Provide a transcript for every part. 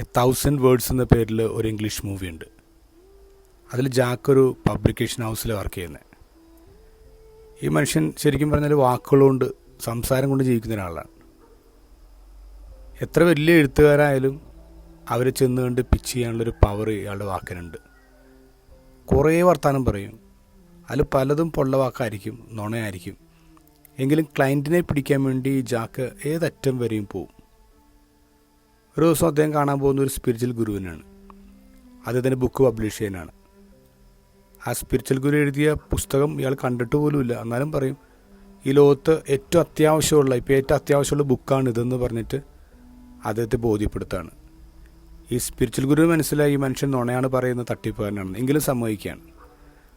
A thousand words എന്ന പേരിൽ ഒരു ഇംഗ്ലീഷ് മൂവി ഉണ്ട്. അതിൽ ജാക്ക് ഒരു പബ്ലിക്കേഷൻ ഹൗസിൽ വർക്ക് ചെയ്യുന്നത് ഈ മനുഷ്യൻ ശരിക്കും പറഞ്ഞാൽ വാക്കുകളുകൊണ്ട് സംസാരം കൊണ്ട് ജീവിക്കുന്ന ഒരാളാണ്. എത്ര വലിയ എഴുത്തുകാരായാലും അവരെ ചെന്ന് കണ്ട് പിച്ച് ചെയ്യാനുള്ളൊരു പവർ ഇയാളുടെ വാക്കിനുണ്ട്. കുറേ വർത്തമാനം പറയും. അതിൽ പലതും പൊള്ള വാക്കായിരിക്കും നുണയായിരിക്കും. എങ്കിലും ക്ലയന്റിനെ പിടിക്കാൻ വേണ്ടി ജാക്ക് ഏതറ്റം വരെയും പോവും. ഒരു ദിവസം അദ്ദേഹം കാണാൻ പോകുന്ന ഒരു സ്പിരിച്വൽ ഗുരുവിനാണ്. അദ്ദേഹത്തിന്റെ ബുക്ക് പബ്ലിഷ് ചെയ്യാനാണ്. ആ സ്പിരിച്വൽ ഗുരു എഴുതിയ പുസ്തകം ഇയാൾ കണ്ടിട്ട് പോലുമില്ല എന്നാലും പറയും ഈ ലോകത്ത് ഏറ്റവും അത്യാവശ്യമുള്ള ഇപ്പോൾ ഏറ്റവും അത്യാവശ്യമുള്ള ബുക്കാണ് ഇതെന്ന് പറഞ്ഞിട്ട് അദ്ദേഹത്തെ ബോധ്യപ്പെടുത്താണ്. ഈ സ്പിരിച്വൽ ഗുരു മനസ്സിലായി ഈ മനുഷ്യൻ നുണയാണ് പറയുന്ന തട്ടിപ്പുകാരനാണ് എങ്കിലും സമ്മതിക്കുകയാണ്.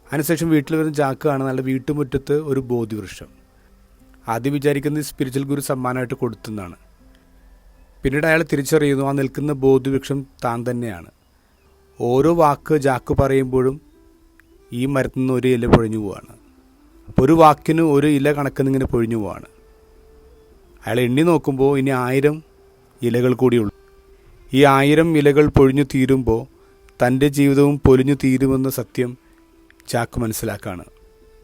അതിനുശേഷം വീട്ടിൽ വരുന്ന ജാക്കാണ് നല്ല വീട്ടുമുറ്റത്ത് ഒരു ബോധിവൃക്ഷം. ആദ്യം വിചാരിക്കുന്നത് സ്പിരിച്വൽ ഗുരു സമ്മാനമായിട്ട് കൊടുത്തെന്നാണ്. പിന്നീട് അയാൾ തിരിച്ചറിയുന്നു ആ നിൽക്കുന്ന ബോധിവൃക്ഷം താൻ തന്നെയാണ്. ഓരോ വാക്ക് ജാക്ക് പറയുമ്പോഴും ഈ മരത്തിൽ നിന്ന് ഒരു ഇല പൊഴിഞ്ഞു പോവാണ്. അപ്പോൾ ഒരു വാക്കിന് ഒരു ഇല കണക്കിന് ഇങ്ങനെ പൊഴിഞ്ഞു പോവാണ്. അയാൾ എണ്ണി നോക്കുമ്പോൾ ഇനി ആയിരം ഇലകൾ കൂടിയുള്ളൂ ഈ ആയിരം ഇലകൾ പൊഴിഞ്ഞു തീരുമ്പോൾ തന്റെ ജീവിതവും പൊലിഞ്ഞു തീരുമെന്ന സത്യം ചാക്ക് മനസ്സിലാക്കാണ്.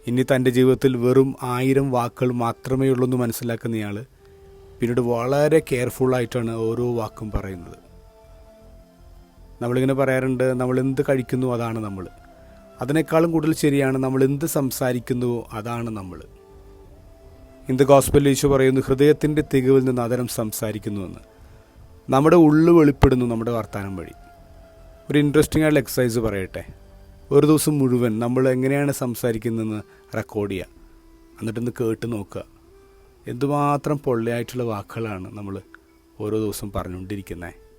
ഇനി തന്റെ ജീവിതത്തിൽ വെറും ആയിരം വാക്കുകൾ മാത്രമേ ഉള്ളൂ എന്ന് മനസ്സിലാക്കുന്ന ഇയാൾ പിന്നീട് വളരെ കെയർഫുള്ളായിട്ടാണ് ഓരോ വാക്കും പറയുന്നത്. നമ്മളിങ്ങനെ പറയാറുണ്ട് നമ്മൾ എന്ത് കഴിക്കുന്നു അതാണ് നമ്മൾ. അതിനേക്കാളും കൂടുതൽ ശരിയാണ് നമ്മൾ എന്ത് സംസാരിക്കുന്നുവോ അതാണ് നമ്മൾ. ഇന്ത് ഗോസ്പൽ ഈശോ പറയുന്നു ഹൃദയത്തിന്റെ തികവിൽ നിന്ന് അതരം സംസാരിക്കുന്നുവെന്ന് നമ്മുടെ ഉള്ളു വെളിപ്പെടുന്നു നമ്മുടെ വർത്തമാനം വഴി. ഒരു ഇൻട്രസ്റ്റിംഗ് ആയിട്ടുള്ള എക്സസൈസ് പറയട്ടെ. ഒരു ദിവസം മുഴുവൻ നമ്മൾ എങ്ങനെയാണ് സംസാരിക്കുന്നതെന്ന് റെക്കോർഡ് ചെയ്യുക. എന്നിട്ടൊന്ന് കേട്ട് നോക്കുക. എന്തുമാത്രം പൊള്ളയായിട്ടുള്ള വാക്കുകളാണ് നമ്മൾ ഓരോ ദിവസം പറഞ്ഞുകൊണ്ടിരിക്കുന്നത്.